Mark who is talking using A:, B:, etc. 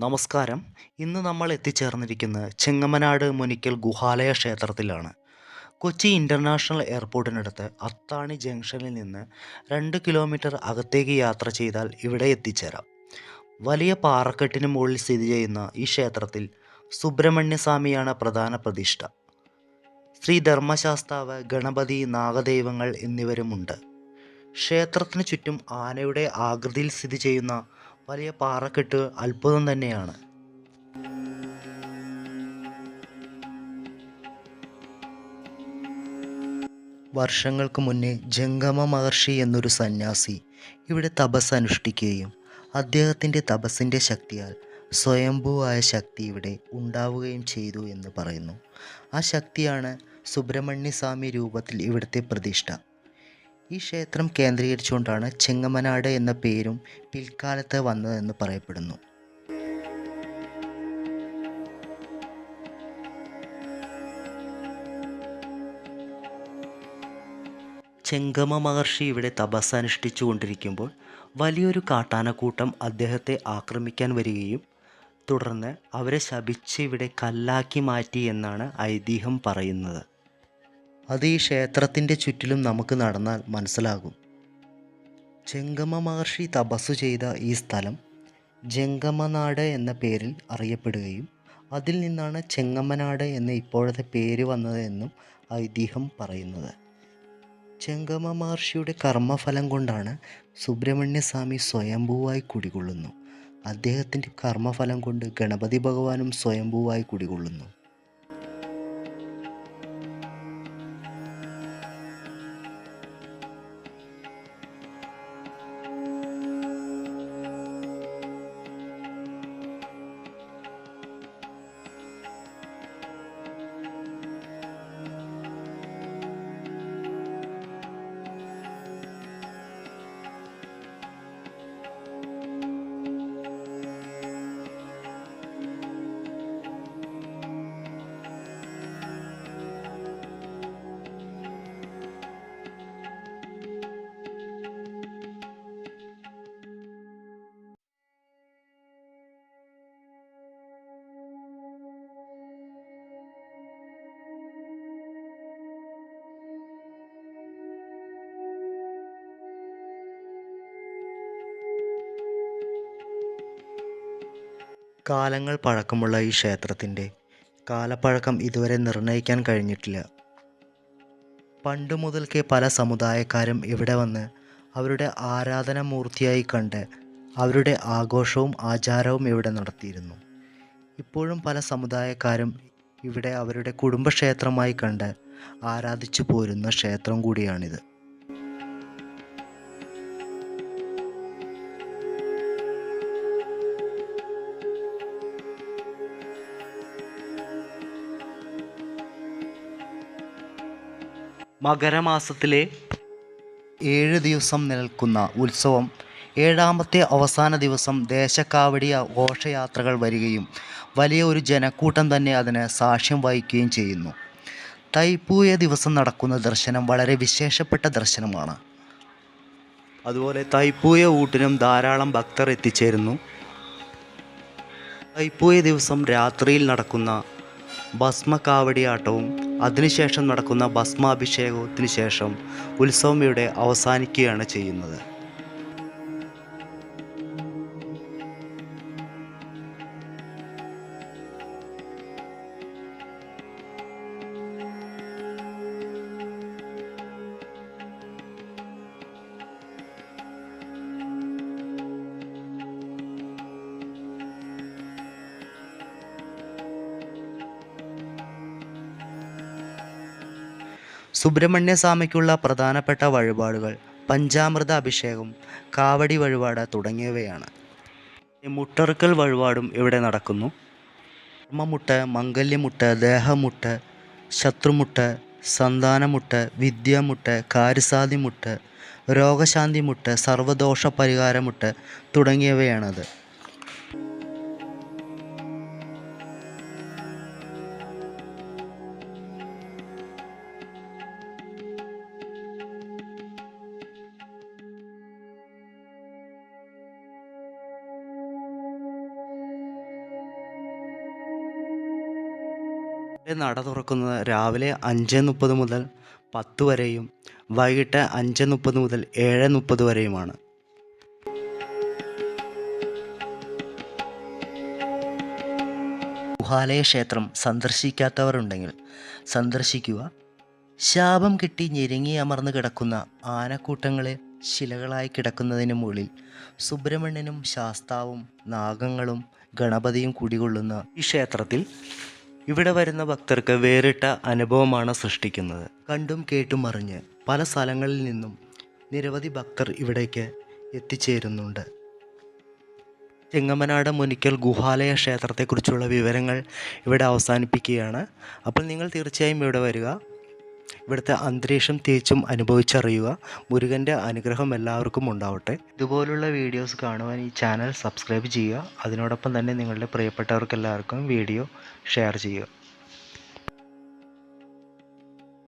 A: നമസ്കാരം. ഇന്ന് നമ്മൾ എത്തിച്ചേർന്നിരിക്കുന്നത് ചെങ്ങമനാട് മുനിക്കൽ ഗുഹാലയ ക്ഷേത്രത്തിലാണ്. കൊച്ചി ഇന്റർനാഷണൽ എയർപോർട്ടിനടുത്ത് അത്താണി ജംഗ്ഷനിൽ നിന്ന് രണ്ട് കിലോമീറ്റർ അകത്തേക്ക് യാത്ര ചെയ്താൽ ഇവിടെ എത്തിച്ചേരാം. വലിയ പാറക്കെട്ടിന് മുകളിൽ സ്ഥിതി ചെയ്യുന്ന ഈ ക്ഷേത്രത്തിൽ സുബ്രഹ്മണ്യസ്വാമിയാണ് പ്രധാന പ്രതിഷ്ഠ. ശ്രീ ധർമ്മശാസ്താവ് ഗണപതി നാഗദൈവങ്ങൾ എന്നിവരുമുണ്ട്. ക്ഷേത്രത്തിന് ചുറ്റും ആനയുടെ ആകൃതിയിൽ സ്ഥിതി ചെയ്യുന്ന വലിയ പാറക്കെട്ട് അത്ഭുതം തന്നെയാണ്. വർഷങ്ങൾക്ക് മുന്നേ ജംഗമ മഹർഷി എന്നൊരു സന്യാസി ഇവിടെ തപസ് അനുഷ്ഠിക്കുകയും അദ്ദേഹത്തിന്റെ തപസ്സിന്റെ ശക്തിയാൽ സ്വയംഭൂവായ ശക്തി ഇവിടെ ഉണ്ടാവുകയും ചെയ്തു എന്ന് പറയുന്നു. ആ ശക്തിയാണ് സുബ്രഹ്മണ്യസ്വാമി രൂപത്തിൽ ഇവിടുത്തെ പ്രതിഷ്ഠ. ഈ ക്ഷേത്രം കേന്ദ്രീകരിച്ചുകൊണ്ടാണ് ചെങ്ങമനാട് എന്ന പേരും പിൽക്കാലത്ത് വന്നതെന്ന് പറയപ്പെടുന്നു. ചെങ്കമ മഹർഷി ഇവിടെ തപസ് അനുഷ്ഠിച്ചു കൊണ്ടിരിക്കുമ്പോൾ വലിയൊരു കാട്ടാനക്കൂട്ടം അദ്ദേഹത്തെ ആക്രമിക്കാൻ വരികയും തുടർന്ന് അവരെ ശപിച്ച് ഇവിടെ കല്ലാക്കി മാറ്റി എന്നാണ് ഐതിഹ്യം പറയുന്നത്. അത് ഈ ക്ഷേത്രത്തിന്റെ ചുറ്റിലും നമുക്ക് നടന്നാൽ മനസ്സിലാകും. ചെങ്കമ മഹർഷി തപസ്സു ചെയ്ത ഈ സ്ഥലം ജംഗമനാട് എന്ന പേരിൽ അറിയപ്പെടുകയും അതിൽ നിന്നാണ് ചെങ്ങമ്മനാട് എന്ന ഇപ്പോഴത്തെ പേര് വന്നതെന്നും ഐതിഹ്യം പറയുന്നത്. ചെങ്കമ മഹർഷിയുടെ കർമ്മഫലം കൊണ്ടാണ് സുബ്രഹ്മണ്യസ്വാമി സ്വയംഭൂവായി കുടികൊള്ളുന്നു. അദ്ദേഹത്തിന്റെ കർമ്മഫലം കൊണ്ട് ഗണപതി ഭഗവാനും സ്വയംഭൂവായി കുടികൊള്ളുന്നു. കാലങ്ങൾ പഴക്കമുള്ള ഈ ക്ഷേത്രത്തിന്റെ കാലപ്പഴക്കം ഇതുവരെ നിർണയിക്കാൻ കഴിഞ്ഞിട്ടില്ല. പണ്ട് മുതൽക്കേ പല സമുദായക്കാരും ഇവിടെ വന്ന് അവരുടെ ആരാധനാമൂർത്തിയായി കണ്ട് അവരുടെ ആഘോഷവും ആചാരവും ഇവിടെ നടത്തിയിരുന്നു. ഇപ്പോഴും പല സമുദായക്കാരും ഇവിടെ അവരുടെ കുടുംബക്ഷേത്രമായി കണ്ട് ആരാധിച്ചു പോരുന്ന ക്ഷേത്രം കൂടിയാണിത്. മകരമാസത്തിലെ ഏഴ് ദിവസം നിൽക്കുന്ന ഉത്സവം. ഏഴാമത്തെ അവസാന ദിവസം ദേശക്കാവടി ഘോഷയാത്രകൾ വരികയും വലിയ ഒരു ജനക്കൂട്ടം തന്നെ അതിന് സാക്ഷ്യം വഹിക്കുകയും ചെയ്യുന്നു. തൈപ്പൂയ ദിവസം നടക്കുന്ന ദർശനം വളരെ വിശേഷപ്പെട്ട ദർശനമാണ്. അതുപോലെ തൈപ്പൂയ ഊട്ടിനും ധാരാളം ഭക്തർ എത്തിച്ചേരുന്നു. തൈപ്പൂയ ദിവസം രാത്രിയിൽ നടക്കുന്ന ഭസ്മകാവടിയാട്ടവും അതിനുശേഷം നടക്കുന്ന ഭസ്മാഭിഷേകത്തിന് ശേഷം ഉത്സവം അവസാനിക്കുകയാണ് ചെയ്യുന്നത്. സുബ്രഹ്മണ്യസ്വാമിക്കുള്ള പ്രധാനപ്പെട്ട വഴിപാടുകൾ പഞ്ചാമൃത അഭിഷേകം കാവടി വഴിപാട് തുടങ്ങിയവയാണ്. മുട്ടറുക്കൽ വഴിപാടും ഇവിടെ നടക്കുന്നു. കർമ്മമുട്ട് മംഗല്യമുട്ട് ദേഹമുട്ട് ശത്രുമുട്ട് സന്താനമുട്ട് വിദ്യമുട്ട് കാര്യസാധ്യമുട്ട് രോഗശാന്തിമുട്ട് സർവദോഷ പരിഹാരമുട്ട് തുടങ്ങിയവയാണത്. നട തുറക്കുന്നത് രാവിലെ അഞ്ച് മുപ്പത് മുതൽ പത്ത് വരെയും വൈകിട്ട് അഞ്ച് മുപ്പത് മുതൽ ഏഴ് മുപ്പത് വരെയുമാണ്. ഗുഹാലയ ക്ഷേത്രം സന്ദർശിക്കാത്തവരുണ്ടെങ്കിൽ സന്ദർശിക്കുക. ശാപം കിട്ടി ഞെരുങ്ങി അമർന്നു കിടക്കുന്ന ആനക്കൂട്ടങ്ങളെ ശിലകളായി കിടക്കുന്നതിന് മുകളിൽ സുബ്രഹ്മണ്യനും ശാസ്താവും നാഗങ്ങളും ഗണപതിയും കുടികൊള്ളുന്ന ഈ ക്ഷേത്രത്തിൽ ഇവിടെ വരുന്ന ഭക്തർക്ക് വേറിട്ട അനുഭവമാണ് സൃഷ്ടിക്കുന്നത്. കണ്ടും കേട്ടും അറിഞ്ഞ് പല സ്ഥലങ്ങളിൽ നിന്നും നിരവധി ഭക്തർ ഇവിടേക്ക് എത്തിച്ചേരുന്നുണ്ട്. ചെങ്ങമനാട് മുനിക്കൽ ഗുഹാലയ ക്ഷേത്രത്തെക്കുറിച്ചുള്ള വിവരങ്ങൾ ഇവിടെ അവസാനിപ്പിക്കുകയാണ്. അപ്പോൾ നിങ്ങൾ തീർച്ചയായും ഇവിടെ വരിക. ഇവിടുത്തെ അന്തരീക്ഷം തിരിച്ചും അനുഭവിച്ചറിയുക. മുരുകന്റെ അനുഗ്രഹം എല്ലാവർക്കും ഉണ്ടാവട്ടെ. ഇതുപോലുള്ള വീഡിയോസ് കാണുവാൻ ഈ ചാനൽ സബ്സ്ക്രൈബ് ചെയ്യുക. അതിനോടൊപ്പം തന്നെ നിങ്ങളുടെ പ്രിയപ്പെട്ടവർക്കെല്ലാവർക്കും വീഡിയോ ഷെയർ ചെയ്യുക.